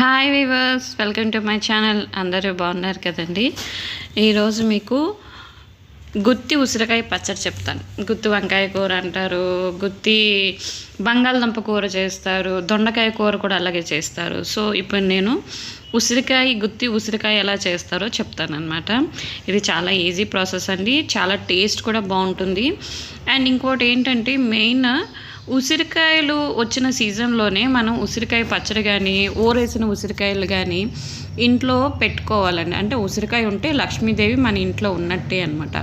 Hi viewers welcome to my channel అందరూ బాగున్నారు కదండి? ఈరోజు మీకు గుత్తి ఉసిరికాయ పచ్చడి చెప్తాను. గుత్తి వంకాయ కూర అంటారు గుత్తి బంగాళదుంప కూర చేస్తారు దొండకాయ కూర కూడా అలాగే చేస్తారు. సో ఇప్పుడు నేను ఉసిరికాయ గుత్తి ఉసిరికాయ ఎలా చేస్తారో చెప్తానమాట ఇది చాలా ఈజీ ప్రాసెస్ అండి. చాలా టేస్ట్ కూడా బాగుంటుంది. అండ్ ఇంకోటి ఏంటంటే మెయిన్ ఉసిరికాయలు వచ్చిన సీజన్లోనే మనం ఉసిరికాయ పచ్చడి కానీ ఊరేసిన ఉసిరికాయలు కానీ ఇంట్లో పెట్టుకోవాలండి. అంటే ఉసిరికాయ ఉంటే లక్ష్మీదేవి మన ఇంట్లో ఉన్నట్టే అనమాట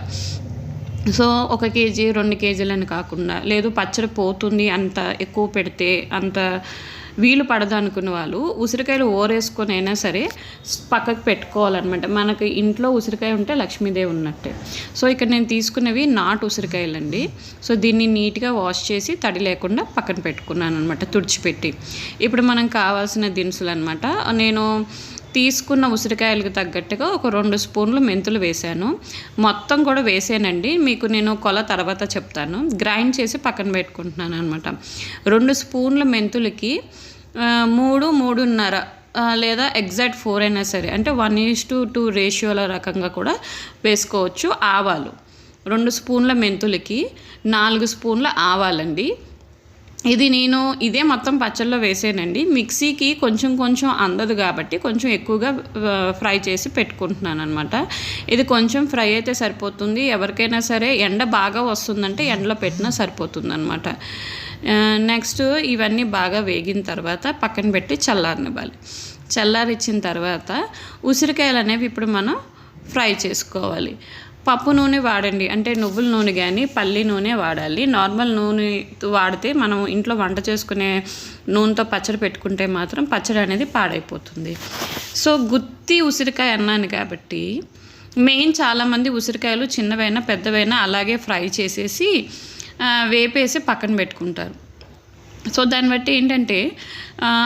సో ఒక కేజీ రెండు కేజీలని కాకుండా లేదు పచ్చడి పోతుంది అంత ఎక్కువ పెడితే అంత వీలు పడదు అనుకున్న వాళ్ళు ఉసిరికాయలు ఓరేసుకొని అయినా సరే పక్కకు పెట్టుకోవాలన్నమాట. మనకి ఇంట్లో ఉసిరికాయ ఉంటే లక్ష్మీదేవి ఉన్నట్టే. సో ఇక్కడ నేను తీసుకున్నవి నాటు ఉసిరికాయలండి. సో దీన్ని నీట్గా వాష్ చేసి తడి లేకుండా పక్కన పెట్టుకున్నాను అనమాట తుడిచిపెట్టి. ఇప్పుడు మనం కావాల్సిన దినుసులు అనమాట నేను తీసుకున్న ఉసిరికాయలకు తగ్గట్టుగా ఒక రెండు స్పూన్లు మెంతులు వేశాను. మొత్తం కూడా వేసానండి. మీకు నేను కొల తర్వాత చెప్తాను. గ్రైండ్ చేసి పక్కన పెట్టుకుంటున్నాను అనమాట రెండు స్పూన్ల మెంతులకి మూడు మూడున్నర లేదా ఎగ్జాక్ట్ ఫోర్ అయినా సరే. అంటే వన్ ఈజ్ టు టూ రేషియోల రకంగా కూడా వేసుకోవచ్చు ఆవాలు. రెండు స్పూన్ల మెంతులకి నాలుగు స్పూన్ల ఆవాలండి. ఇది నేను ఇదే మొత్తం పచ్చళ్ళలో వేసానండి. మిక్సీకి కొంచెం కొంచెం అందదు కాబట్టి కొంచెం ఎక్కువగా ఫ్రై చేసి పెట్టుకుంటున్నాను అనమాట ఇది కొంచెం ఫ్రై అయితే సరిపోతుంది. ఎవరికైనా సరే ఎండ బాగా వస్తుందంటే ఎండలో పెట్టినా సరిపోతుంది అనమాట నెక్స్ట్ ఇవన్నీ బాగా వేగిన తర్వాత పక్కన పెట్టి చల్లారనివ్వాలి. చల్లారిచ్చిన తర్వాత ఉసిరికాయలు అనేవి ఇప్పుడు మనం ఫ్రై చేసుకోవాలి. పప్పు నూనె వాడండి. అంటే నువ్వుల నూనె కానీ పల్లి నూనె వాడాలి. నార్మల్ నూనె వాడితే మనం ఇంట్లో వంట చేసుకునే నూనెతో పచ్చడి పెట్టుకుంటే మాత్రం పచ్చడి అనేది పాడైపోతుంది. సో గుత్తి ఉసిరికాయ అన్నాను కాబట్టి మెయిన్ చాలామంది ఉసిరికాయలు చిన్నవైనా పెద్దవైనా అలాగే ఫ్రై చేసేసి వేపేసి పక్కన పెట్టుకుంటారు. సో దాన్ని బట్టి ఏంటంటే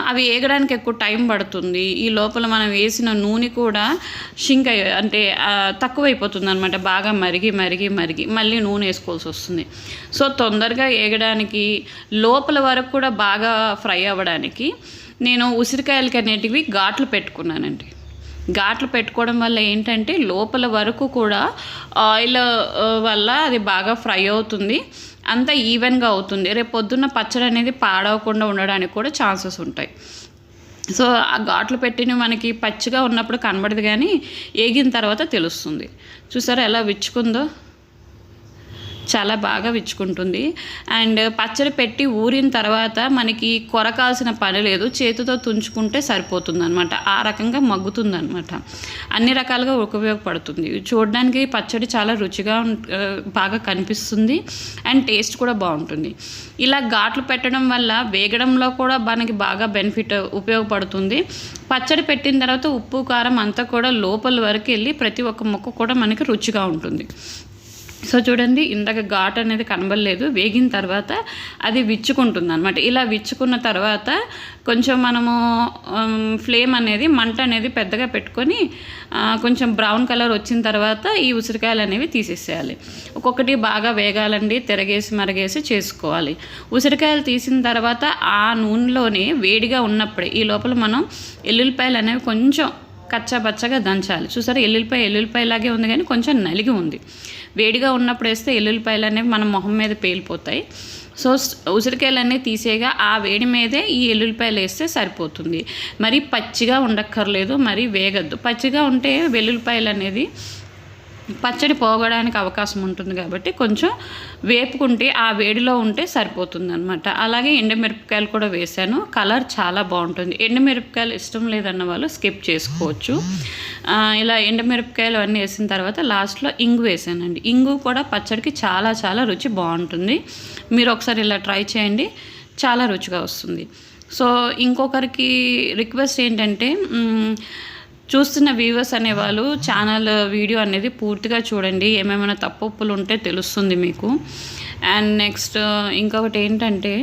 అవి వేగడానికి ఎక్కువ టైం పడుతుంది. ఈ లోపల మనం వేసిన నూనె కూడా షింక్ అంటే తక్కువైపోతుంది అనమాట బాగా మరిగి మరిగి మరిగి మళ్ళీ నూనె వేసుకోవాల్సి వస్తుంది. సో తొందరగా వేగడానికి లోపల వరకు కూడా బాగా ఫ్రై అవ్వడానికి నేను ఉసిరికాయలకి అనేటివి ఘాట్లు పెట్టుకున్నానండి. ఘాట్లు పెట్టుకోవడం వల్ల ఏంటంటే లోపల వరకు కూడా ఆయిల్ వల్ల అది బాగా ఫ్రై అవుతుంది. అంతా ఈవెన్గా అవుతుంది. రేపు పొద్దున్న పచ్చడి అనేది పాడవకుండా ఉండడానికి కూడా ఛాన్సెస్ ఉంటాయి. సో ఆ ఘాట్లు పెట్టిన మనకి పచ్చిగా ఉన్నప్పుడు కనబడదు కానీ ఏగిన తర్వాత తెలుస్తుంది. చూసారా ఎలా విచ్చుకుందో? చాలా బాగా విచ్చుకుంటుంది. అండ్ పచ్చడి పెట్టి ఊరిన తర్వాత మనకి కొరకాల్సిన పని లేదు. చేతితో తుంచుకుంటే సరిపోతుంది అనమాట ఆ రకంగా మగ్గుతుంది అనమాట అన్ని రకాలుగా ఉపయోగపడుతుంది. చూడడానికి పచ్చడి చాలా రుచిగా బాగా కనిపిస్తుంది. అండ్ టేస్ట్ కూడా బాగుంటుంది. ఇలా ఘాట్లు పెట్టడం వల్ల వేగడంలో కూడా మనకి బాగా బెనిఫిట్ ఉపయోగపడుతుంది. పచ్చడి పెట్టిన తర్వాత ఉప్పు కారం అంతా కూడా లోపల వరకు వెళ్ళి ప్రతి ఒక్క మొక్క కూడా మనకి రుచిగా ఉంటుంది. సో చూడండి ఇందాక ఘాట్ అనేది కనబడలేదు. వేగిన తర్వాత అది విచ్చుకుంటుంది అనమాట ఇలా విచ్చుకున్న తర్వాత కొంచెం మనము ఫ్లేమ్ అనేది మంట అనేది పెద్దగా పెట్టుకొని కొంచెం బ్రౌన్ కలర్ వచ్చిన తర్వాత ఈ ఉసిరికాయలు అనేవి తీసేసేయాలి. ఒక్కొక్కటి బాగా వేగాలండి తిరగేసి మరగేసి చేసుకోవాలి. ఉసిరికాయలు తీసిన తర్వాత ఆ నూనెలోనే వేడిగా ఉన్నప్పుడే ఈ లోపల మనం ఎల్లుల్లిపాయలు అనేవి కొంచెం కచ్చాబచ్చగా దంచాలి. చూసారా ఎల్లుల్లిపాయ ఎల్లుల్లిపాయలాగే ఉంది కానీ కొంచెం నలిగి ఉంది. వేడిగా ఉన్నప్పుడు వేస్తే ఎల్లుల్లిపాయలు అనేవి మన మొహం మీద పేలిపోతాయి. సో ఉసిరికాయలన్నీ తీసేగా ఆ వేడి మీదే ఈ ఎల్లుల్లిపాయలు వేస్తే సరిపోతుంది. మరి పచ్చిగా ఉండక్కర్లేదు మరి వేగద్దు. పచ్చిగా ఉంటే వెల్లుల్లిపాయలు అనేది పచ్చడి పోగడానికి అవకాశం ఉంటుంది కాబట్టి కొంచెం వేపుకుంటే ఆ వేడిలో ఉంటే సరిపోతుంది అనమాట అలాగే ఎండుమిరపకాయలు కూడా వేసాను కలర్ చాలా బాగుంటుంది. ఎండుమిరపకాయలు ఇష్టం లేదన్న వాళ్ళు స్కిప్ చేసుకోవచ్చు. ఇలా ఎండుమిరపకాయలు అన్నీ వేసిన తర్వాత లాస్ట్లో ఇంగు వేసానండి. ఇంగు కూడా పచ్చడికి చాలా చాలా రుచి బాగుంటుంది. మీరు ఒకసారి ఇలా ట్రై చేయండి. చాలా రుచిగా వస్తుంది. సో ఇంకొకరికి రిక్వెస్ట్ ఏంటంటే చూస్తున్న వ్యూవర్స్ అనేవాళ్ళు ఛానల్ వీడియో అనేది పూర్తిగా చూడండి. ఏమేమైనా తప్పులు ఉంటే తెలుస్తుంది మీకు. అండ్ నెక్స్ట్ ఇంకొకటి ఏంటంటే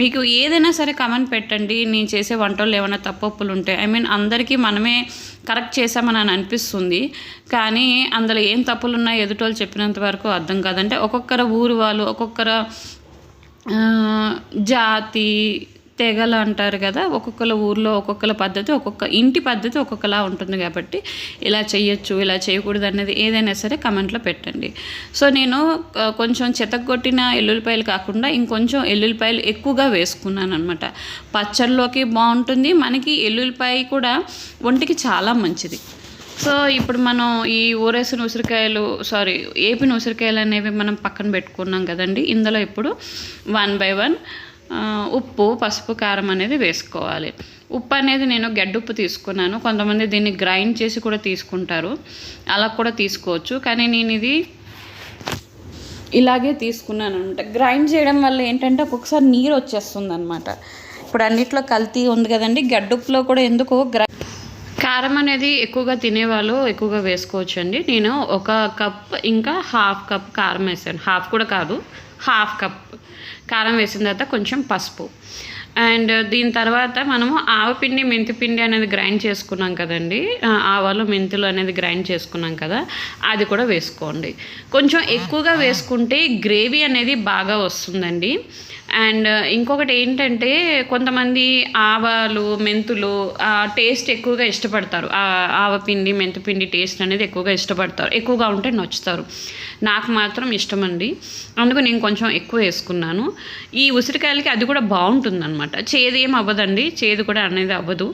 మీకు ఏదైనా సరే కమెంట్ పెట్టండి. నేను చేసే వంటలు ఏమైనా తప్పులు ఉంటే ఐ మీన్ అందరికీ మనమే కరెక్ట్ చేసామని అని అనిపిస్తుంది. కానీ అందులో ఏం తప్పులు ఉన్నాయో ఎదుటోళ్ళు చెప్పినంత వరకు అర్థం కాదంటే ఒక్కొక్కరు ఊరు వాళ్ళు ఒక్కొక్కరు జాతి తెగలు అంటారు కదా ఒక్కొక్కల ఊర్లో ఒక్కొక్కల పద్ధతి ఒక్కొక్క ఇంటి పద్ధతి ఒక్కొక్కలా ఉంటుంది కాబట్టి ఇలా చేయొచ్చు ఇలా చేయకూడదు అనేది ఏదైనా సరే కమెంట్లో పెట్టండి. సో నేను కొంచెం చెతగొట్టిన ఎల్లుల్లిపాయలు కాకుండా ఇంకొంచెం ఎల్లుల్లిపాయలు ఎక్కువగా వేసుకున్నాను అనమాట పచ్చళ్ళలోకి బాగుంటుంది మనకి ఎల్లుల్లిపాయ కూడా ఒంటికి చాలా మంచిది. సో ఇప్పుడు మనం ఈ ఊరేసిన ఉసిరికాయలు సారీ ఏపిన ఉసిరికాయలు అనేవి మనం పక్కన పెట్టుకున్నాం కదండి. ఇందులో ఇప్పుడు వన్ బై వన్ ఉప్పు పసుపు కారం అనేది వేసుకోవాలి. ఉప్పు అనేది నేను గడ్డుప్పు తీసుకున్నాను. కొంతమంది దీన్ని గ్రైండ్ చేసి కూడా తీసుకుంటారు. అలా కూడా తీసుకోవచ్చు. కానీ నేను ఇది ఇలాగే తీసుకున్నాను అనమాట. గ్రైండ్ చేయడం వల్ల ఏంటంటే ఒక్కొక్కసారి నీరు వచ్చేస్తుంది అనమాట ఇప్పుడు అన్నిట్లో కల్తీ ఉంది కదండి. గడ్డుప్పులో కూడా ఎందుకో గ్రై? కారం అనేది ఎక్కువగా తినేవాళ్ళు ఎక్కువగా వేసుకోవచ్చు అండి నేను ఒక కప్ ఇంకా హాఫ్ కప్ కారం వేసాను. హాఫ్ కూడా కాదు హాఫ్ కప్. కారం వేసిన తర్వాత కొంచెం పసుపు. అండ్ దీని తర్వాత మనము ఆవపిండి మెంతిపిండి అనేది గ్రైండ్ చేసుకున్నాం కదండి. ఆవాలు మెంతులు అనేది గ్రైండ్ చేసుకున్నాం కదా అది కూడా వేసుకోండి. కొంచెం ఎక్కువగా వేసుకుంటే గ్రేవీ అనేది బాగా వస్తుందండి. అండ్ ఇంకొకటి ఏంటంటే కొంతమంది ఆవాలు మెంతులు ఆ టేస్ట్ ఎక్కువగా ఇష్టపడతారు. ఆ ఆవపిండి మెంతిపిండి టేస్ట్ అనేది ఎక్కువగా ఇష్టపడతారు. ఎక్కువగా ఉంటే నచ్చుతారు. నాకు మాత్రం ఇష్టం అండి అందుకు నేను కొంచెం ఎక్కువ వేసుకున్నాను. ఈ ఉసిరికాయలకి అది కూడా బాగుంటుంది అనమాట చేదు ఏం అవ్వదండి. చేదు కూడా అనేది అవ్వదు.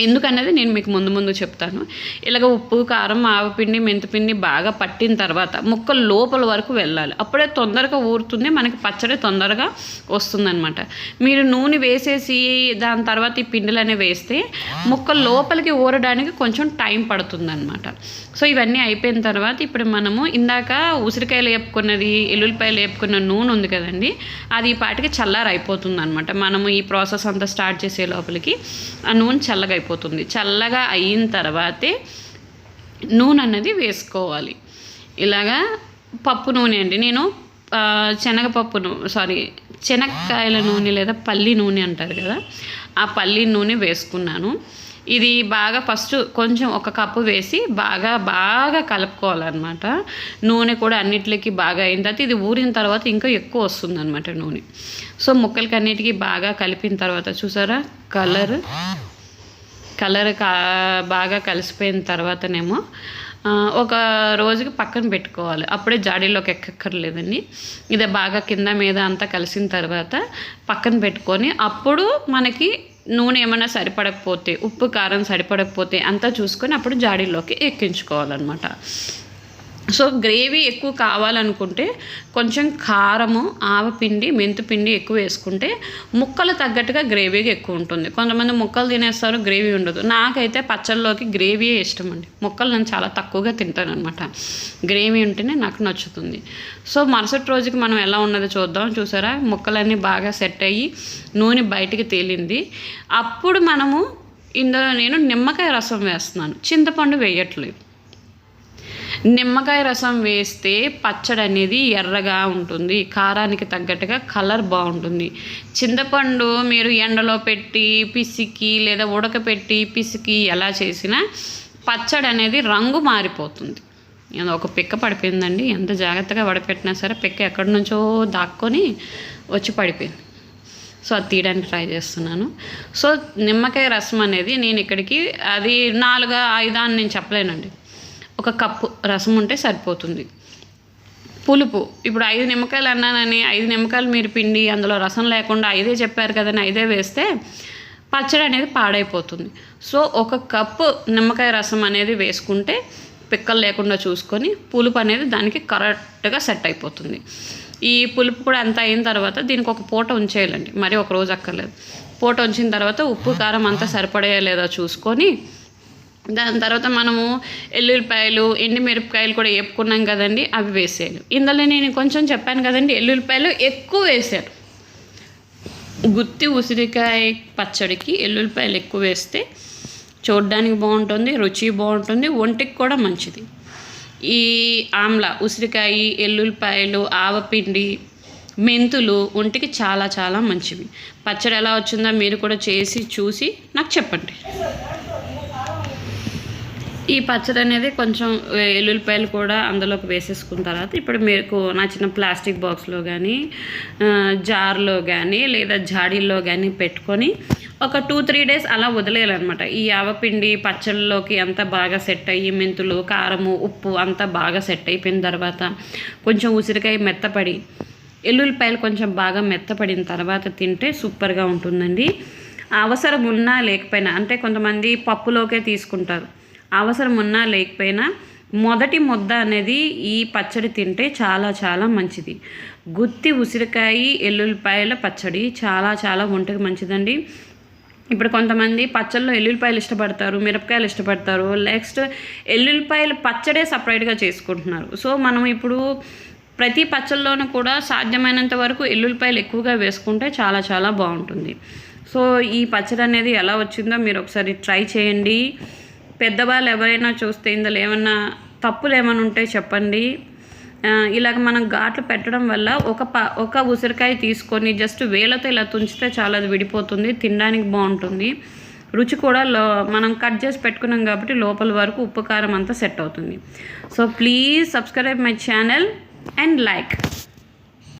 ఎందుకనేది నేను మీకు ముందు ముందు చెప్తాను. ఇలాగ ఉప్పు కారం ఆవపిండి మెంతిపిండి బాగా పట్టిన తర్వాత ముక్క లోపల వరకు వెళ్ళాలి. అప్పుడే తొందరగా ఊరుతుంది మనకి పచ్చడి తొందరగా వస్తుందనమాట మీరు నూనె వేసేసి దాని తర్వాత ఈ పిండిలనే వేస్తే ముక్క లోపలికి ఊరడానికి కొంచెం టైం పడుతుందనమాట సో ఇవన్నీ అయిపోయిన తర్వాత ఇప్పుడు మనము ఇందాక ఉసిరికాయలు వేపుకున్నది ఎల్లుల్లిపాయలు వేపుకున్న నూనె ఉంది కదండి అది ఈ పాటికి చల్లారి అనమాట మనము ఈ ప్రాసెస్ అంతా స్టార్ట్ చేసే లోపలికి ఆ నూనె చల్లగా అయిపోతుంది. చల్లగా అయిన తర్వాతే నూనె అన్నది వేసుకోవాలి. ఇలాగా పప్పు నూనె అండి. నేను శనగపప్పు నూనె సారీ శనక్కాయల నూనె లేదా పల్లి నూనె అంటారు కదా ఆ పల్లి నూనె వేసుకున్నాను. ఇది బాగా ఫస్ట్ కొంచెం ఒక కప్పు వేసి బాగా బాగా కలుపుకోవాలన్నమాట. నూనె కూడా అన్నిటికి బాగా అయిన తర్వాత ఇది ఊరిన తర్వాత ఇంకా ఎక్కువ వస్తుందన్నమాట నూనె. సో ముక్కలకి అన్నిటికీ బాగా కలిపిన తర్వాత చూసారా? కలర్. కలర్ కా బాగా కలిసిపోయిన తర్వాతనేమో ఒక రోజుకి పక్కన పెట్టుకోవాలి. అప్పుడే జాడీలోకి ఎక్కక్కర్లేదండి. ఇది బాగా కింద మీద అంతా కలిసిన తర్వాత పక్కన పెట్టుకొని అప్పుడు మనకి నూనె ఏమైనా సరిపడకపోతే ఉప్పు కారం సరిపడకపోతే అంతా చూసుకొని అప్పుడు జాడీలోకి ఎక్కించుకోవాలన్నమాట. సో గ్రేవీ ఎక్కువ కావాలనుకుంటే కొంచెం కారము ఆవపిండి మెంతిపిండి ఎక్కువ వేసుకుంటే ముక్కలు తగ్గట్టుగా గ్రేవీగా ఎక్కువ ఉంటుంది. కొంతమంది ముక్కలు తినేస్తారు గ్రేవీ ఉండదు. నాకైతే పచ్చళ్ళలోకి గ్రేవీయే ఇష్టం అండి. ముక్కలు నేను చాలా తక్కువగా తింటాను అనమాట గ్రేవీ ఉంటేనే నాకు నచ్చుతుంది. సో మరుసటి రోజుకి మనం ఎలా ఉన్నదో చూద్దాం. చూసారా? ముక్కలన్నీ బాగా సెట్ అయ్యి నూనె బయటికి తేలింది. అప్పుడు మనము ఇందులో నేను నిమ్మకాయ రసం వేస్తున్నాను. చింతపండు వేయట్లేదు. నిమ్మకాయ రసం వేస్తే పచ్చడి అనేది ఎర్రగా ఉంటుంది కారానికి తగ్గట్టుగా కలర్ బాగుంటుంది. చింతపండు మీరు ఎండలో పెట్టి పిసికి లేదా ఉడకపెట్టి పిసికి ఎలా చేసినా పచ్చడి అనేది రంగు మారిపోతుంది. ఒక పిక్క పడిపోయిందండి. ఎంత జాగ్రత్తగా వడపెట్టినా సరే పిక్క ఎక్కడి నుంచో దాక్కొని వచ్చి పడిపోయింది. సో అది తీయడానికి ట్రై చేస్తున్నాను. సో నిమ్మకాయ రసం అనేది నేను ఇక్కడికి అది నాలుగు ఐదా అని నేను చెప్పలేనండి. ఒక కప్పు రసం ఉంటే సరిపోతుంది. పులుపు ఇప్పుడు ఐదు నిమ్మకాయలు అన్నానని ఐదు నిమ్మకాయలు మీరు పిండి అందులో రసం లేకుండా ఐదే చెప్పారు కదని ఐదే వేస్తే పచ్చడి అనేది పాడైపోతుంది. సో ఒక కప్పు నిమ్మకాయ రసం అనేది వేసుకుంటే పిక్కలు లేకుండా చూసుకొని పులుపు అనేది దానికి కరెక్ట్గా సెట్ అయిపోతుంది. ఈ పులుపు కూడా అంత అయిన తర్వాత దీనికి ఒక పూట ఉంచేయాలండి. మరి ఒక రోజు అక్కర్లేదు. పూట ఉంచిన తర్వాత ఉప్పు కారం అంతా సరిపడేయలేదో చూసుకొని దాని తర్వాత మనము ఎల్లుల్లిపాయలు ఎండుమిరపకాయలు కూడా వేపుకున్నాం కదండి అవి వేసేయాలి ఇందులో నేను కొంచెం చెప్పాను కదండి ఎల్లుల్లిపాయలు ఎక్కువ వేసాను గుత్తి ఉసిరికాయ పచ్చడికి ఎల్లుల్లిపాయలు ఎక్కువ వేస్తే చూడడానికి బాగుంటుంది రుచి బాగుంటుంది ఒంటికి కూడా మంచిది. ఈ ఆమ్ల ఉసిరికాయ ఎల్లుల్లిపాయలు ఆవపిండి మెంతులు ఒంటికి చాలా చాలా మంచివి. పచ్చడి ఎలా వచ్చిందో మీరు కూడా చేసి చూసి నాకు చెప్పండి. ఈ పచ్చడి అనేది కొంచెం ఎల్లుల్లిపాయలు కూడా అందులోకి వేసేసుకున్న తర్వాత ఇప్పుడు మీకు నచ్చిన ప్లాస్టిక్ బాక్స్లో కానీ జార్లో కానీ లేదా జాడీల్లో కానీ పెట్టుకొని ఒక టూ త్రీ డేస్ అలా వదిలేయాలన్నమాట. ఈ ఆవపిండి పచ్చళ్ళలోకి అంత బాగా సెట్ అయ్యి మెంతులు కారము ఉప్పు అంతా బాగా సెట్ అయిపోయిన తర్వాత కొంచెం ఉసిరికాయ మెత్తపడి ఎల్లుల్లిపాయలు కొంచెం బాగా మెత్తపడిన తర్వాత తింటే సూపర్గా ఉంటుందండి. అవసరం ఉన్నా లేకపోయినా అంటే కొంతమంది పప్పులోకే తీసుకుంటారు. అవసరం ఉన్నా లేకపోయినా మొదటి ముద్ద అనేది ఈ పచ్చడి తింటే చాలా చాలా మంచిది. గుత్తి ఉసిరికాయ ఎల్లుల్లిపాయల పచ్చడి చాలా చాలా ఒంటికి మంచిదండి. ఇప్పుడు కొంతమంది పచ్చళ్ళలో ఎల్లుల్లిపాయలు ఇష్టపడతారు మిరపకాయలు ఇష్టపడతారు నెక్స్ట్ ఎల్లుల్లిపాయలు పచ్చడే సపరేట్గా చేసుకుంటున్నారు. సో మనం ఇప్పుడు ప్రతి పచ్చళ్ళలోనూ కూడా సాధ్యమైనంత వరకు ఎల్లుల్లిపాయలు ఎక్కువగా వేసుకుంటే చాలా చాలా బాగుంటుంది. సో ఈ పచ్చడి అనేది ఎలా వచ్చిందో మీరు ఒకసారి ట్రై చేయండి. పెద్దవాళ్ళు ఎవరైనా చూస్తే ఇందులో ఏమన్నా తప్పులు ఏమైనా ఉంటే చెప్పండి ఇలాగ మనం ఘాట్లు పెట్టడం వల్ల ఒక ప ఒక ఉసిరికాయ తీసుకొని జస్ట్ వేలతో ఇలా తుంచితే చాలా అది విడిపోతుంది తినడానికి బాగుంటుంది. రుచి కూడా లో మనం కట్ చేసి పెట్టుకున్నాం కాబట్టి లోపల వరకు ఉప్పు కారం అంతా సెట్ అవుతుంది. So please subscribe my channel and like.